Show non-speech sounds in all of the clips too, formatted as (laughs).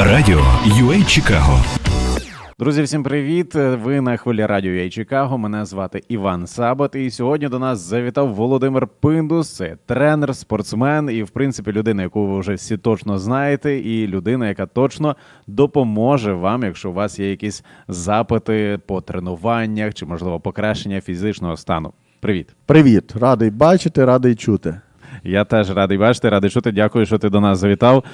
Радіо UA Чикаго. Друзі, всім привіт! Ви на хвилі радіо «Я Чикаго. Мене звати Іван Сабат. І сьогодні до нас завітав Володимир Пиндус. Це тренер, спортсмен і, в принципі, людина, яку ви вже всі точно знаєте, і людина, яка точно допоможе вам, якщо у вас є якісь запити по тренуваннях чи, можливо, покращення фізичного стану. Привіт! Привіт, радий бачити, радий чути. Я теж радий бачити, радий чути. Дякую, що ти до нас завітав.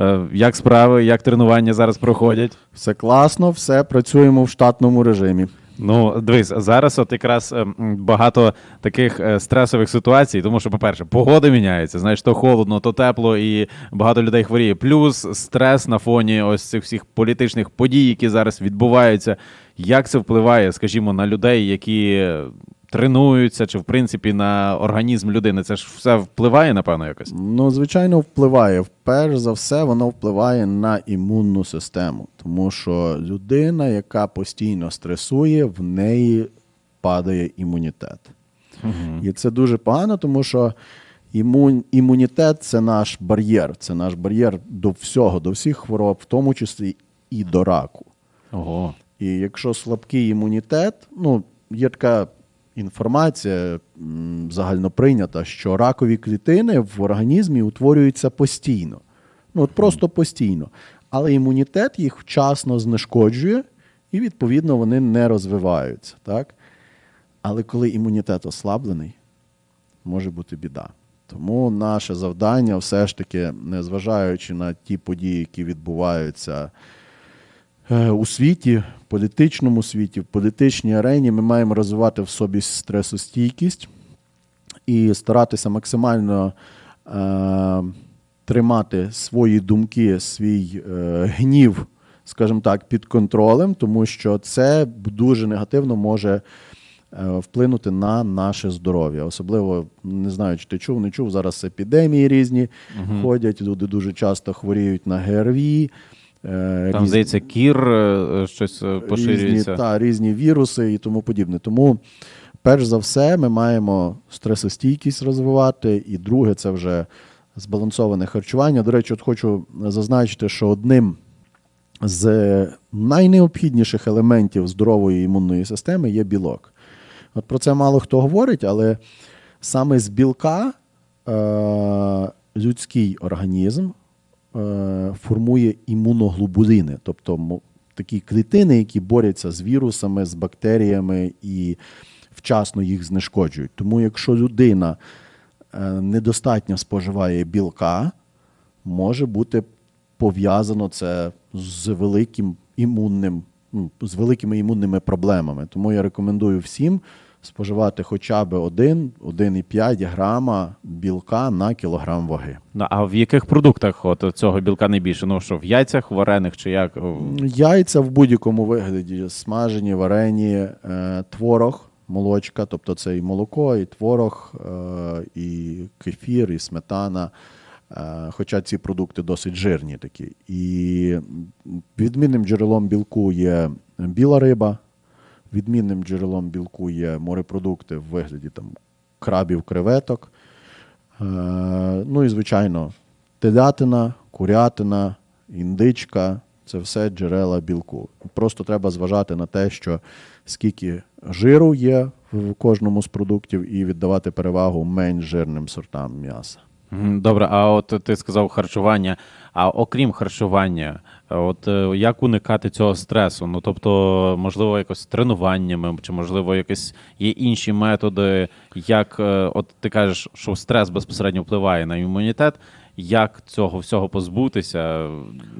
Е, Як справи, як тренування зараз проходять? Все класно, все працюємо в штатному режимі. Ну, дивись, зараз от якраз ем, багато таких е, стресових ситуацій, тому що, по-перше, погода міняється, знаєш, то холодно, то тепло, і багато людей хворіє. Плюс стрес на фоні ось цих всіх політичних подій, які зараз відбуваються. Як це впливає, скажімо, на людей, які тренуються, чи в принципі на організм людини? Це ж все впливає, напевно, якось. Ну, звичайно, впливає. Перш за все, воно впливає на імунну систему, тому що людина, яка постійно стресує, в неї падає імунітет. І це дуже погано, тому що імун, імунітет це наш бар'єр, це наш бар'єр до всього, до всіх хвороб, в тому числі і до раку. Ого. І якщо слабкий імунітет, ну, є така інформація загальноприйнята, що ракові клітини в організмі утворюються постійно. Ну, от просто постійно. Але імунітет їх вчасно знешкоджує, і, відповідно, вони не розвиваються. Так? Але коли імунітет ослаблений, може бути біда. Тому наше завдання все ж таки, незважаючи на ті події, які відбуваються у світі, в політичному світі, в політичній арені, ми маємо розвивати в собі стресостійкість і старатися максимально е, тримати свої думки, свій е, гнів, скажімо так, під контролем, тому що це дуже негативно може е, вплинути на наше здоров'я. Особливо не знаю, чи ти чув, не чув. Зараз епідемії різні ходять. Люди дуже часто хворіють на ГРВІ. Е, Там, різ- здається, кір е, щось е, поширюється. Різні, та, різні віруси і тому подібне. Тому, перш за все, ми маємо стресостійкість розвивати, і друге, це вже збалансоване харчування. До речі, от хочу зазначити, що одним з найнеобхідніших елементів здорової імунної системи є білок. От про це мало хто говорить, але саме з білка е, людський організм формує імуноглобуліни, тобто такі клітини, які борються з вірусами, з бактеріями і вчасно їх знешкоджують. Тому якщо людина е, недостатньо споживає білка, може бути пов'язано це з великим імунним, ну, з великими імунними проблемами. Тому я рекомендую всім споживати хоча б 1, 1,5 грама білка на кілограм ваги. Ну, а в яких продуктах от цього білка найбільше? Ну що, в яйцях, варених чи як? Яйця в будь-якому вигляді смажені, варені, е, творог, молочка, тобто це і молоко, і творог, е, і кефір, і сметана. Е, Хоча ці продукти досить жирні такі. І відмінним джерелом білку є біла риба, відмінним джерелом білку є морепродукти в вигляді там, крабів, креветок. Е, Ну і, звичайно, телятина, курятина, індичка це все джерела білку. Просто треба зважати на те, що скільки жиру є в кожному з продуктів, і віддавати перевагу менш жирним сортам м'яса. Добре, а от ти сказав харчування. А окрім харчування, от е, як уникати цього стресу? Ну тобто, можливо, якось тренуваннями, чи можливо, якось є інші методи, як е, от ти кажеш, що стрес безпосередньо впливає на імунітет. Як цього всього позбутися?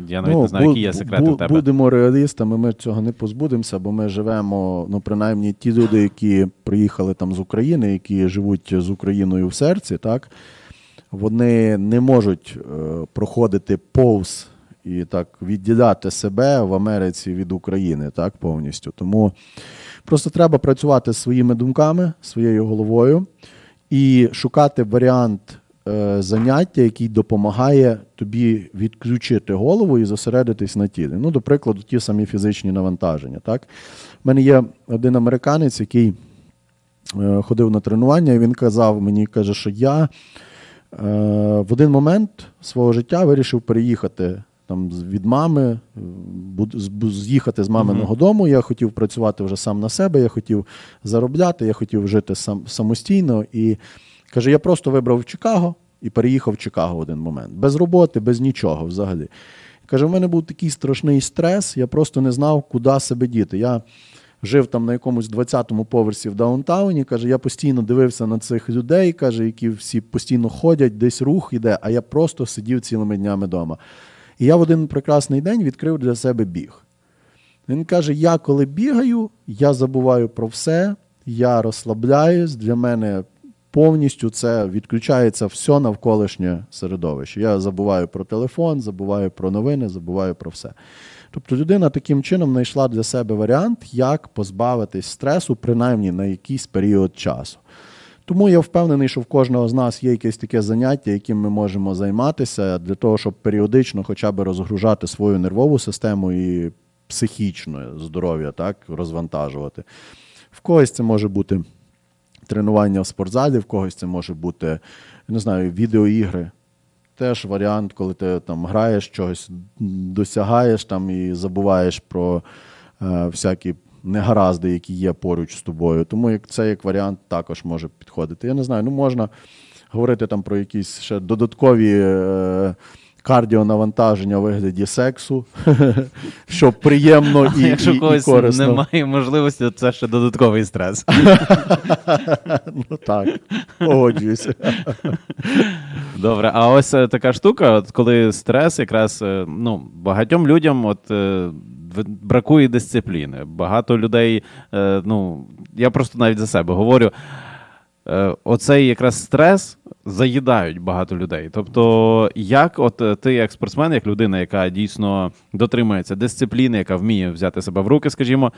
Я навіть не знаю, бу- які є секрети бу- в тебе. Будемо реалістами, ми цього не позбудемося, бо ми живемо, ну принаймні ті люди, які приїхали там з України, які живуть з Україною в серці, так вони не можуть е, проходити повз і так відділяти себе в Америці від України, так повністю. Тому просто треба працювати своїми думками, своєю головою і шукати варіант е, заняття, який допомагає тобі відключити голову і зосередитись на тілі. Ну, до прикладу, ті самі фізичні навантаження. Так? У мене є один американець, який е, ходив на тренування, і він казав мені, каже, що я в один момент свого життя вирішив переїхати там від мами, е, з- з'їхати з маминого дому. Я хотів працювати вже сам на себе, я хотів заробляти, я хотів жити сам, самостійно. І каже, я просто вибрав Чикаго і переїхав в Чикаго в один момент. Без роботи, без нічого взагалі. Каже, в мене був такий страшний стрес, я просто не знав, куди себе діти. Я жив там на якомусь 20-му поверсі в даунтауні. Каже, я постійно дивився на цих людей, каже, які всі постійно ходять, десь рух іде, а я просто сидів цілими днями вдома. І я в один прекрасний день відкрив для себе біг. Він каже: я коли бігаю, я забуваю про все, я розслабляюсь. Для мене повністю це відключається все навколишнє середовище. Я забуваю про телефон, забуваю про новини, забуваю про все. Тобто людина таким чином знайшла для себе варіант, як позбавитись стресу, принаймні на якийсь період часу. Тому я впевнений, що в кожного з нас є якесь таке заняття, яким ми можемо займатися для того, щоб періодично хоча б розгружати свою нервову систему і психічне здоров'я, так, розвантажувати. В когось це може бути тренування в спортзалі, в когось це може бути, не знаю, відеоігри. Теж варіант, коли ти там граєш чогось, досягаєш там і забуваєш про е, всякі негаразди, які є поруч з тобою. Тому як це як варіант також може підходити. Я не знаю, ну можна говорити там про якісь ще додаткові е, кардіонавантаження у вигляді сексу, (laughs) що приємно і, Якщо і, і когось корисно. немає можливості, то це ще додатковий стрес. (laughs) Ну так, погоджуюся. Добре, а ось е, така штука, от коли стрес, якраз е, ну, багатьом людям от, е, бракує дисципліни. Багато людей, ну, я просто навіть за себе говорю. Оцей якраз стрес заїдають багато людей. Тобто, як от е, ти, як спортсмен, як людина, яка дійсно дотримується дисципліни, яка вміє взяти себе в руки, скажімо,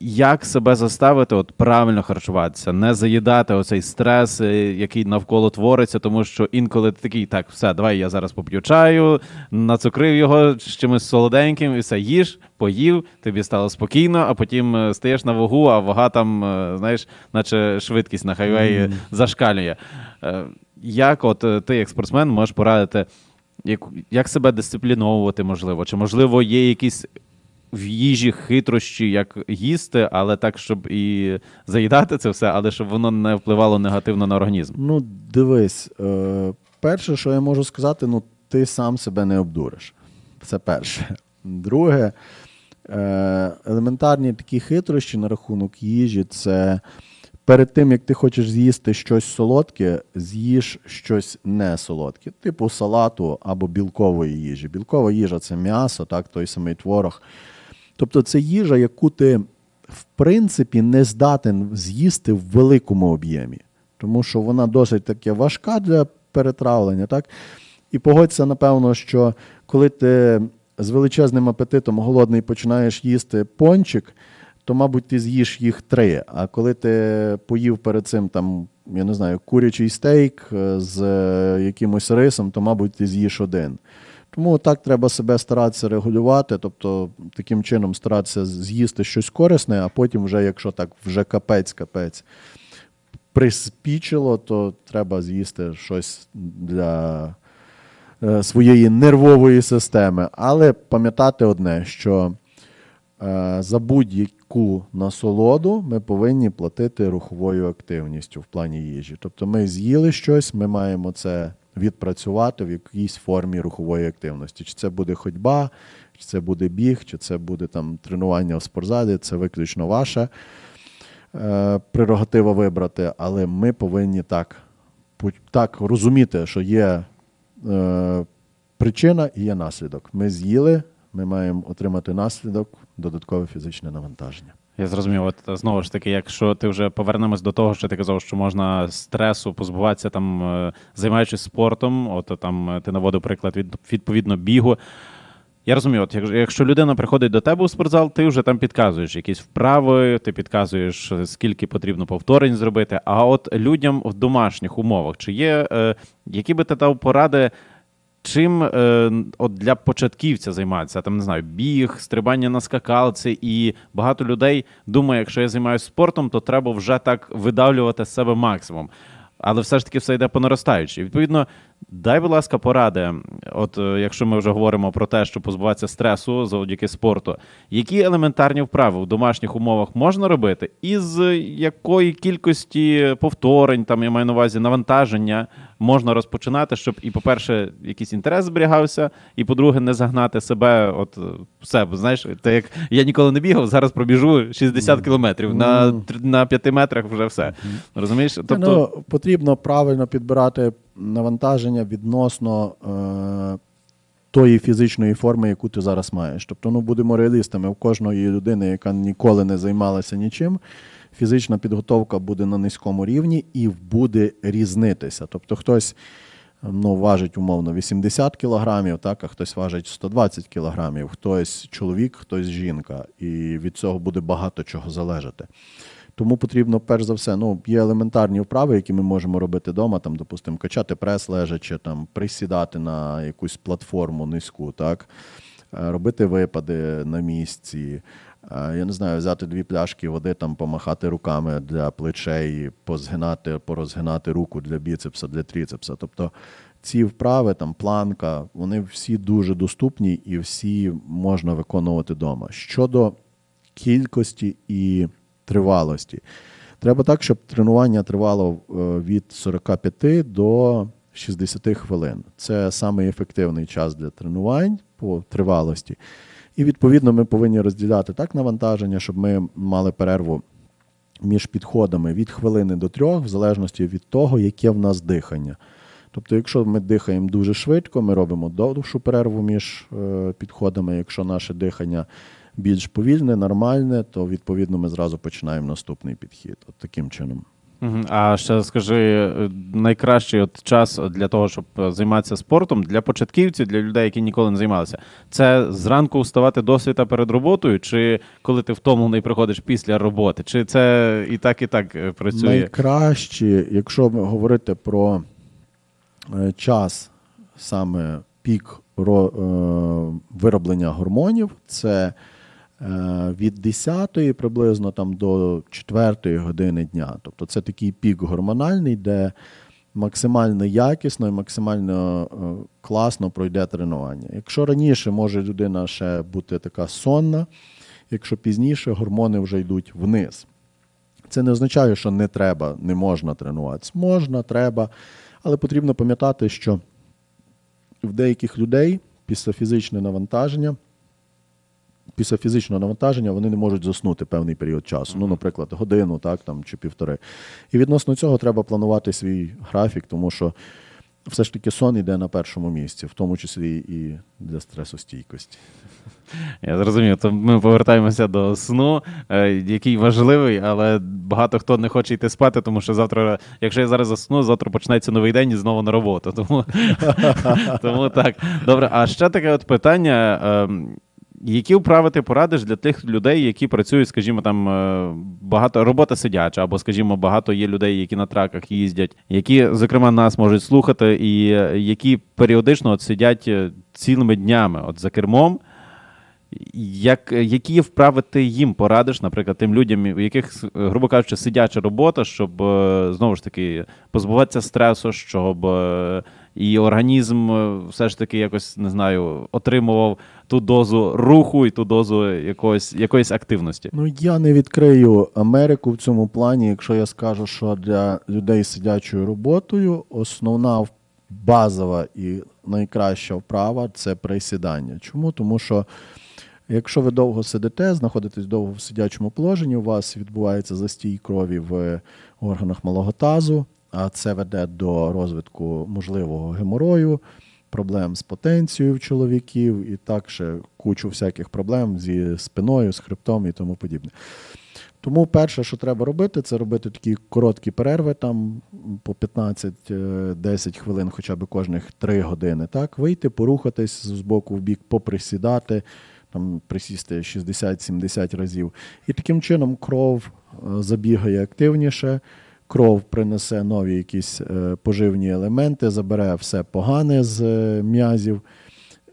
як себе заставити от правильно харчуватися, не заїдати оцей стрес, е, який навколо твориться, тому що інколи ти такий, так, все, давай я зараз поп'ю чаю, нацукрив його з чимось солоденьким, і все, їж, поїв, тобі стало спокійно, а потім е, стаєш на вагу, а вага там, е, знаєш, наче швидкість на хайвеї зашкалює. Е, Як от е, ти, як спортсмен, можеш порадити, як, як себе дисципліновувати, можливо? Чи можливо є якісь в їжі хитрощі, як їсти, але так, щоб і заїдати це все, але щоб воно не впливало негативно на організм? Ну, дивись, е, перше, що я можу сказати, ну ти сам себе не обдуриш. Це перше. Друге, е, елементарні такі хитрощі на рахунок їжі це перед тим, як ти хочеш з'їсти щось солодке, з'їж щось не солодке, типу салату або білкової їжі. Білкова їжа це м'ясо, так, той самий творог. Тобто це їжа, яку ти в принципі не здатен з'їсти в великому об'ємі, тому що вона досить таки важка для перетравлення. Так? І погодься, напевно, що коли ти з величезним апетитом голодний починаєш їсти пончик, то, мабуть, ти з'їш їх три. А коли ти поїв перед цим там, я не знаю, курячий стейк е, з е, якимось рисом, то, мабуть, ти з'їш один. Тому так треба себе старатися регулювати, тобто таким чином старатися з'їсти щось корисне, а потім, вже, якщо так вже капець-капець приспічило, то треба з'їсти щось для е, своєї нервової системи. Але пам'ятати одне, що е, за будь-яку насолоду ми повинні платити руховою активністю в плані їжі. Тобто ми з'їли щось, ми маємо це відпрацювати в якійсь формі рухової активності. Чи це буде ходьба, чи це буде біг, чи це буде там тренування в спортзалі, це виключно ваше е, прерогатива вибрати, але ми повинні так, так розуміти, що є е, причина і є наслідок. Ми з'їли, ми маємо отримати наслідок, додаткове фізичне навантаження. Я зрозумів, от е, знову ж таки, якщо ти вже повернемось до того, що ти казав, що можна стресу позбуватися там, е, займаючись спортом, от е, там ти наводив приклад від відповідно бігу. Я розумію, от якщо людина приходить до тебе у спортзал, ти вже там підказуєш якісь вправи, ти підказуєш, скільки потрібно повторень зробити. А от людям в домашніх умовах, чи є які би ти дав поради, чим е, от для початківця займатися? Там не знаю, біг, стрибання на скакалці, і багато людей думає, якщо я займаюся спортом, то треба вже так видавлювати з себе максимум. Але все ж таки все йде по наростаючій. Відповідно, Дай, будь ласка, поради. От е, якщо ми вже говоримо про те, що позбуватися стресу завдяки спорту, які елементарні вправи в домашніх умовах можна робити, і з якої кількості повторень, там я маю на увазі навантаження, можна розпочинати, щоб і, по-перше, якийсь інтерес зберігався, і по-друге, не загнати себе от себе. Знаєш, те як я ніколи не бігав, зараз пробіжу 60 кілометрів на, на 5 метрах вже все. Розумієш? Тобто... Тобто, Ну, потрібно правильно підбирати навантаження відносно е, тої фізичної форми, яку ти зараз маєш. Тобто, ну будемо реалістами, у кожної людини, яка ніколи не займалася нічим, фізична підготовка буде на низькому рівні і буде різнитися. Тобто, хтось ну, важить умовно 80 кілограмів, так, а хтось важить 120 кілограмів, хтось чоловік, хтось жінка. І від цього буде багато чого залежати. Тому потрібно, перш за все, ну, є елементарні вправи, які ми можемо робити вдома, там, допустимо, качати прес лежачи, там, присідати на якусь платформу низьку, так, Е, робити випади на місці. Я не знаю, взяти дві пляшки води, там, помахати руками для плечей, позгинати, порозгинати руку для біцепса, для тріцепса. Тобто ці вправи, там, планка, вони всі дуже доступні і всі можна виконувати вдома. Щодо кількості і тривалості. Треба так, щоб тренування тривало е, від 45 до 60 хвилин. Це самий час для тренувань по тривалості. І відповідно ми повинні розділяти так навантаження, щоб ми мали перерву між підходами від хвилини до трьох, в залежності від того, яке в нас дихання. Тобто, якщо ми дихаємо дуже швидко, ми робимо довшу перерву між е, підходами. Якщо наше дихання більш повільне, нормальне, то відповідно ми зразу починаємо наступний підхід. От таким чином. А ще скажи, е, найкращий от час для того, щоб е, займатися спортом для початківців, для людей, які ніколи не займалися, це зранку вставати до світа перед роботою, чи коли ти втомлений приходиш після роботи, чи це і так, і так е, працює? Найкраще, якщо говорити про час, саме пік вироблення гормонів, це від 10 приблизно там, до 4 години дня. Тобто це такий пік гормональний, де максимально якісно і максимально е, класно пройде тренування. Якщо раніше може людина ще бути така сонна, якщо пізніше гормони вже йдуть вниз. Це не означає, що не треба, не можна тренуватися. Можна, треба, але потрібно пам'ятати, що в деяких людей після фізичного навантаження, після фізичного навантаження вони не можуть заснути певний період часу. Ну, наприклад, годину, так, там, чи півтори. І відносно цього треба планувати свій графік, тому що все ж таки сон йде на першому місці, в тому числі і для стресостійкості. Я зрозумів. То ми повертаємося до сну, е, який важливий, але багато хто не хоче йти спати, тому що завтра, якщо я зараз засну, завтра почнеться новий день і знову на роботу. (laughs) Тому, (laughs) тому так. Добре, а ще таке от питання. Які вправи ти порадиш для тих людей, які працюють, скажімо, там е, багато робота сидяча, або, скажімо, багато є людей, які на траках їздять, які, зокрема, нас можуть слухати, і е, які періодично от сидять е, цілими днями от за кермом. Як, які вправи ти їм порадиш, наприклад, тим людям, у яких, грубо кажучи, сидяча робота, щоб знову ж таки позбуватися стресу, щоб і організм е, все ж таки якось не знаю, отримував ту дозу руху і ту дозу якоїсь, якоїсь активності. Ну, я не відкрию Америку в цьому плані, якщо я скажу, що для людей з сидячою роботою основна базова і найкраща вправа це присідання. Чому? Тому що якщо ви довго сидите, знаходитесь довго в сидячому положенні, у вас відбувається застій крові в органах малого тазу, а це веде до розвитку можливого геморою, проблем з потенцією в чоловіків і так ще кучу всяких проблем зі спиною, з хребтом і тому подібне. Тому перше, що треба робити, це робити такі короткі перерви, там по 15-10 хвилин, хоча б кожних 3 години. Так, вийти, порухатись з боку в бік, поприсідати, там присісти 60-70 разів. І таким чином кров е, забігає активніше, кров принесе нові якісь е, поживні елементи, забере все погане з е, м'язів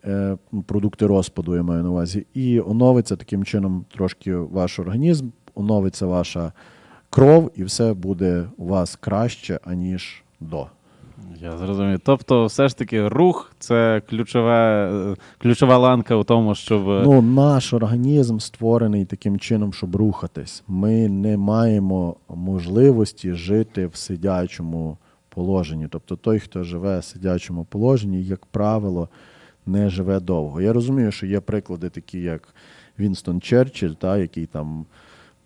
е, продукти розпаду, я маю на увазі, і оновиться таким чином трошки ваш організм, оновиться ваша кров, і все буде у вас краще, аніж до. Я зрозумів. Тобто, все ж таки, рух це ключове, е, ключова ланка у тому, щоб. е, Ну, наш організм створений таким чином, щоб рухатись. Ми не маємо можливості жити в сидячому положенні. Тобто той, хто живе в сидячому положенні, як правило, не живе довго. Я розумію, що є приклади, такі як Вінстон Черчилль, та, який там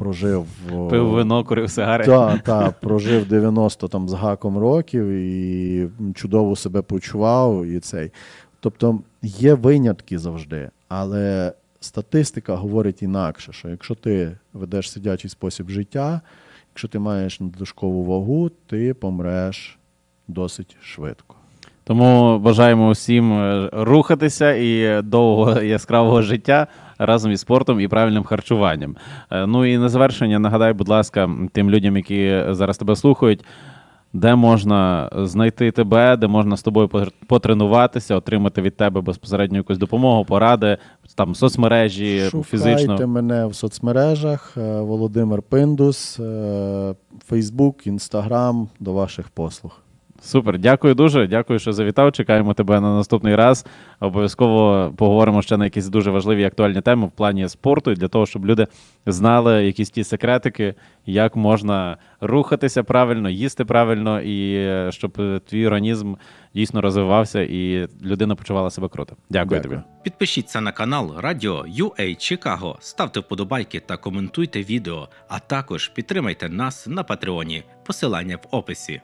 прожив Пив вино, курив сигари. так, так, прожив 90 там з гаком років і чудово себе почував. І цей. Тобто є винятки завжди, але статистика говорить інакше, що якщо ти ведеш сидячий спосіб життя, якщо ти маєш надлишкову вагу, ти помреш досить швидко. Тому бажаємо усім е, рухатися і довгого яскравого життя разом із спортом і правильним харчуванням. Е, Ну і на завершення нагадай, будь ласка, тим людям, які зараз тебе слухають, де можна знайти тебе, де можна з тобою пот- потренуватися, отримати від тебе безпосередньо якусь допомогу, поради, там соцмережі, Шукайте фізично. мене в соцмережах е, Володимир Пиндус, Фейсбук, Інстаграм до ваших послуг. Супер, дякую дуже. Дякую, що завітав. Чекаємо тебе на наступний раз. Обов'язково поговоримо ще на якісь дуже важливі і актуальні теми в плані спорту, і для того, щоб люди знали якісь ті секретики, як можна рухатися правильно, їсти правильно, і е, щоб е, твій організм дійсно розвивався і людина почувала себе круто. Дякую, Дякую. тобі. Підпишіться на канал Радіо UA Чикаго, ставте вподобайки та коментуйте відео, а також підтримайте нас на Патреоні. Посилання в описі.